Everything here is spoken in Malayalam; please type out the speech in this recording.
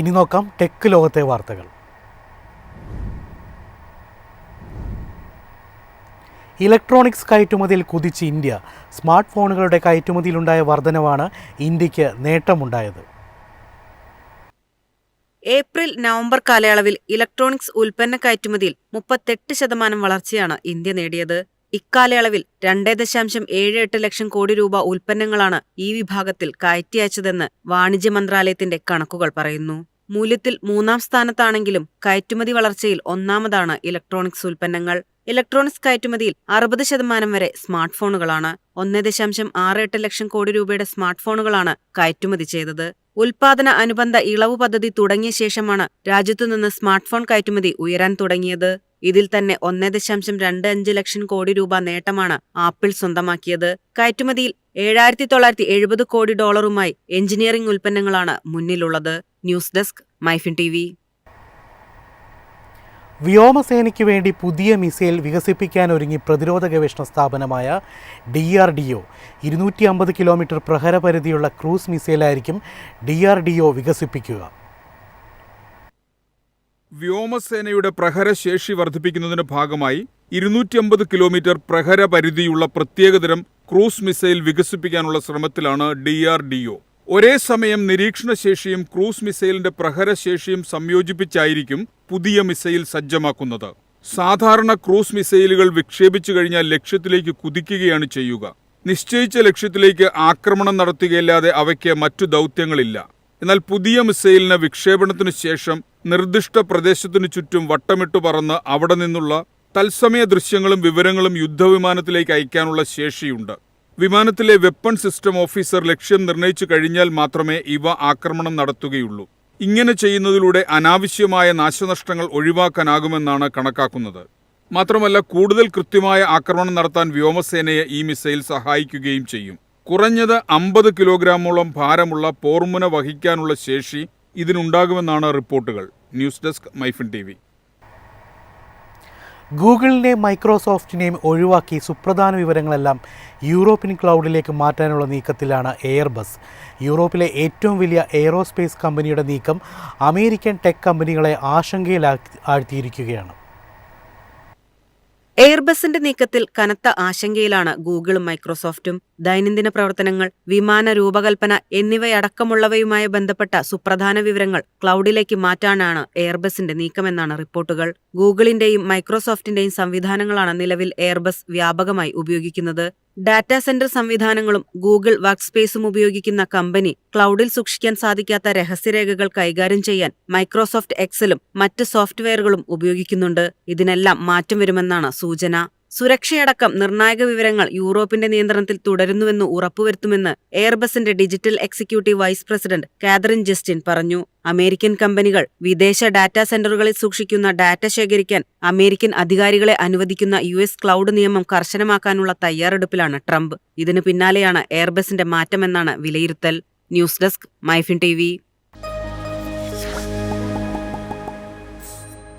ഇനി നോക്കാം ടെക് ലോകത്തെ വാർത്തകൾ. ഇലക്ട്രോണിക്സ് കയറ്റുമതിയിൽ കുതിച്ച് ഇന്ത്യ. സ്മാർട്ട് ഫോണുകളുടെ കയറ്റുമതിയിലുണ്ടായ വർധനവാണ് ഇന്ത്യയ്ക്ക് നേട്ടമുണ്ടായത്. ഏപ്രിൽ നവംബർ കാലയളവിൽ ഇലക്ട്രോണിക്സ് ഉൽപ്പന്ന കയറ്റുമതിയിൽ മുപ്പത്തെട്ട് ശതമാനം വളർച്ചയാണ് ഇന്ത്യ നേടിയത്. ഇക്കാലയളവിൽ രണ്ടേ ദശാംശം ഏഴ് എട്ട് ലക്ഷം കോടി രൂപ ഉൽപ്പന്നങ്ങളാണ് ഈ വിഭാഗത്തിൽ കയറ്റി അയച്ചതെന്ന് വാണിജ്യ മന്ത്രാലയത്തിന്റെ കണക്കുകൾ പറയുന്നു. മൂല്യത്തിൽ മൂന്നാം സ്ഥാനത്താണെങ്കിലും കയറ്റുമതി വളർച്ചയിൽ ഒന്നാമതാണ് ഇലക്ട്രോണിക്സ് ഉൽപ്പന്നങ്ങൾ. ഇലക്ട്രോണിക്സ് കയറ്റുമതിയിൽ അറുപത് ശതമാനം വരെ സ്മാർട്ട് ഫോണുകളാണ് ഒന്നേ ദശാംശം ആറ് എട്ട് ലക്ഷം കോടി രൂപയുടെ സ്മാർട്ട് ഫോണുകളാണ് കയറ്റുമതി ചെയ്തത്. ഉൽപാദന അനുബന്ധ ഇളവ് പദ്ധതി തുടങ്ങിയ ശേഷമാണ് രാജ്യത്തുനിന്ന് സ്മാർട്ട് ഫോൺ കയറ്റുമതി ഉയരാൻ തുടങ്ങിയത്. ഇതിൽ തന്നെ ഒന്നേ ദശാംശം രണ്ട് അഞ്ച് ലക്ഷം കോടി രൂപ നേട്ടമാണ് ആപ്പിൾ സ്വന്തമാക്കിയത്. കയറ്റുമതിയിൽ ഏഴായിരത്തി തൊള്ളായിരത്തി എഴുപത് കോടി ഡോളറുമായി എഞ്ചിനീയറിംഗ് ഉൽപ്പന്നങ്ങളാണ് മുന്നിലുള്ളത്. ന്യൂസ് ഡെസ്ക് മൈഫിൻ ടി വ്യോമസേനയ്ക്ക് വേണ്ടി പുതിയ മിസൈൽ വികസിപ്പിക്കാനൊരുങ്ങി പ്രതിരോധ ഗവേഷണ സ്ഥാപനമായ ഡി ആർ ഡി ഒ. ഇരുന്നൂറ്റി അമ്പത് കിലോമീറ്റർ പ്രഹരപരിധിയുള്ള ക്രൂസ് മിസൈലായിരിക്കും ഡി ആർ ഡി ഒ വികസിപ്പിക്കുക. വ്യോമസേനയുടെ പ്രഹരശേഷി വർദ്ധിപ്പിക്കുന്നതിന്റെ ഭാഗമായി ഇരുന്നൂറ്റി അമ്പത് കിലോമീറ്റർ പ്രഹര പരിധിയുള്ള പ്രത്യേകതരം ക്രൂസ് മിസൈൽ വികസിപ്പിക്കാനുള്ള ശ്രമത്തിലാണ് ഡി ആർ ഡി ഒ. ഒരേ സമയം നിരീക്ഷണശേഷിയും ക്രൂസ് മിസൈലിന്റെ പ്രഹരശേഷിയും സംയോജിപ്പിച്ചായിരിക്കും പുതിയ മിസൈൽ സജ്ജമാക്കുന്നത്. സാധാരണ ക്രൂസ് മിസൈലുകൾ വിക്ഷേപിച്ചു കഴിഞ്ഞാൽ ലക്ഷ്യത്തിലേക്ക് കുതിക്കുകയാണ് ചെയ്യുക. നിശ്ചയിച്ച ലക്ഷ്യത്തിലേക്ക് ആക്രമണം നടത്തുകയല്ലാതെ അവയ്ക്ക് മറ്റു ദൗത്യങ്ങളില്ല. എന്നാൽ പുതിയ മിസൈലിന് വിക്ഷേപണത്തിനു ശേഷം നിർദ്ദിഷ്ട പ്രദേശത്തിനു ചുറ്റും വട്ടമിട്ടു പറന്ന് അവിടെ നിന്നുള്ള തത്സമയ ദൃശ്യങ്ങളും വിവരങ്ങളും യുദ്ധവിമാനത്തിലേക്ക് അയക്കാനുള്ള ശേഷിയുണ്ട്. വിമാനത്തിലെ വെപ്പൺ സിസ്റ്റം ഓഫീസർ ലക്ഷ്യം നിർണയിച്ചു കഴിഞ്ഞാൽ മാത്രമേ ഇവ ആക്രമണം നടത്തുകയുള്ളൂ. ഇങ്ങനെ ചെയ്യുന്നതിലൂടെ അനാവശ്യമായ നാശനഷ്ടങ്ങൾ ഒഴിവാക്കാനാകുമെന്നാണ് കണക്കാക്കുന്നത്. മാത്രമല്ല കൂടുതൽ കൃത്യമായ ആക്രമണം നടത്താൻ വ്യോമസേനയെ ഈ മിസൈൽ സഹായിക്കുകയും ചെയ്യും. കുറഞ്ഞത് അമ്പത് കിലോഗ്രാമോളം ഭാരമുള്ള പോർമുന വഹിക്കാനുള്ള ശേഷി ഇതിനുണ്ടാകുമെന്നാണ് റിപ്പോർട്ടുകൾ. ന്യൂസ് ഡെസ്ക് മൈഫിൻ ടി ഗൂഗിളിനെയും മൈക്രോസോഫ്റ്റിനെയും ഒഴിവാക്കി സുപ്രധാന വിവരങ്ങളെല്ലാം യൂറോപ്യൻ ക്ലൗഡിലേക്ക് മാറ്റാനുള്ള നീക്കത്തിലാണ് എയർബസ്. യൂറോപ്പിലെ ഏറ്റവും വലിയ എയറോസ്പേസ് കമ്പനിയുടെ നീക്കം അമേരിക്കൻ ടെക് കമ്പനികളെ ആശങ്കയിൽ ആഴ്ത്തിയിരിക്കുകയാണ്. എയർബസിന്റെ നീക്കത്തിൽ കനത്ത ആശങ്കയിലാണ് ഗൂഗിളും മൈക്രോസോഫ്റ്റും ദൈനംദിന പ്രവർത്തനങ്ങൾ വിമാന രൂപകൽപ്പന എന്നിവയടക്കമുള്ളവയുമായി ബന്ധപ്പെട്ട സുപ്രധാന വിവരങ്ങൾ ക്ലൗഡിലേക്ക് മാറ്റാനാണ് എയർബസിന്റെ നീക്കമെന്നാണ് റിപ്പോർട്ടുകൾ. ഗൂഗിളിന്റെയും മൈക്രോസോഫ്റ്റിന്റെയും സംവിധാനങ്ങളാണ് നിലവിൽ എയർബസ് വ്യാപകമായി ഉപയോഗിക്കുന്നത്. ഡാറ്റാ സെന്റർ സംവിധാനങ്ങളും ഗൂഗിൾ വർക്ക്സ്പേസും ഉപയോഗിക്കുന്ന കമ്പനി ക്ലൗഡിൽ സൂക്ഷിക്കാൻ സാധിക്കാത്ത രഹസ്യരേഖകൾ കൈകാര്യം ചെയ്യാൻ മൈക്രോസോഫ്റ്റ് എക്സലും മറ്റ് സോഫ്റ്റ്വെയറുകളും ഉപയോഗിക്കുന്നുണ്ട്. ഇതിനെല്ലാം മാറ്റം വരുമെന്നാണ് സൂചന. സുരക്ഷയടക്കം നിർണായക വിവരങ്ങൾ യൂറോപ്പിന്റെ നിയന്ത്രണത്തിൽ തുടരുന്നുവെന്ന് ഉറപ്പുവരുത്തുമെന്ന് എയർബസിന്റെ digital executive vice president Catherine Jestin പറഞ്ഞു. അമേരിക്കൻ കമ്പനികൾ വിദേശ ഡാറ്റാ സെന്ററുകളിൽ സൂക്ഷിക്കുന്ന ഡാറ്റ ശേഖരിക്കാൻ അമേരിക്കൻ അധികാരികളെ അനുവദിക്കുന്ന യു എസ് ക്ലൗഡ് നിയമം കർശനമാക്കാനുള്ള തയ്യാറെടുപ്പിലാണ് ട്രംപ്. ഇതിനു പിന്നാലെയാണ് എയർബസിന്റെ മാറ്റമെന്നാണ് വിലയിരുത്തൽ. News desk MyFin T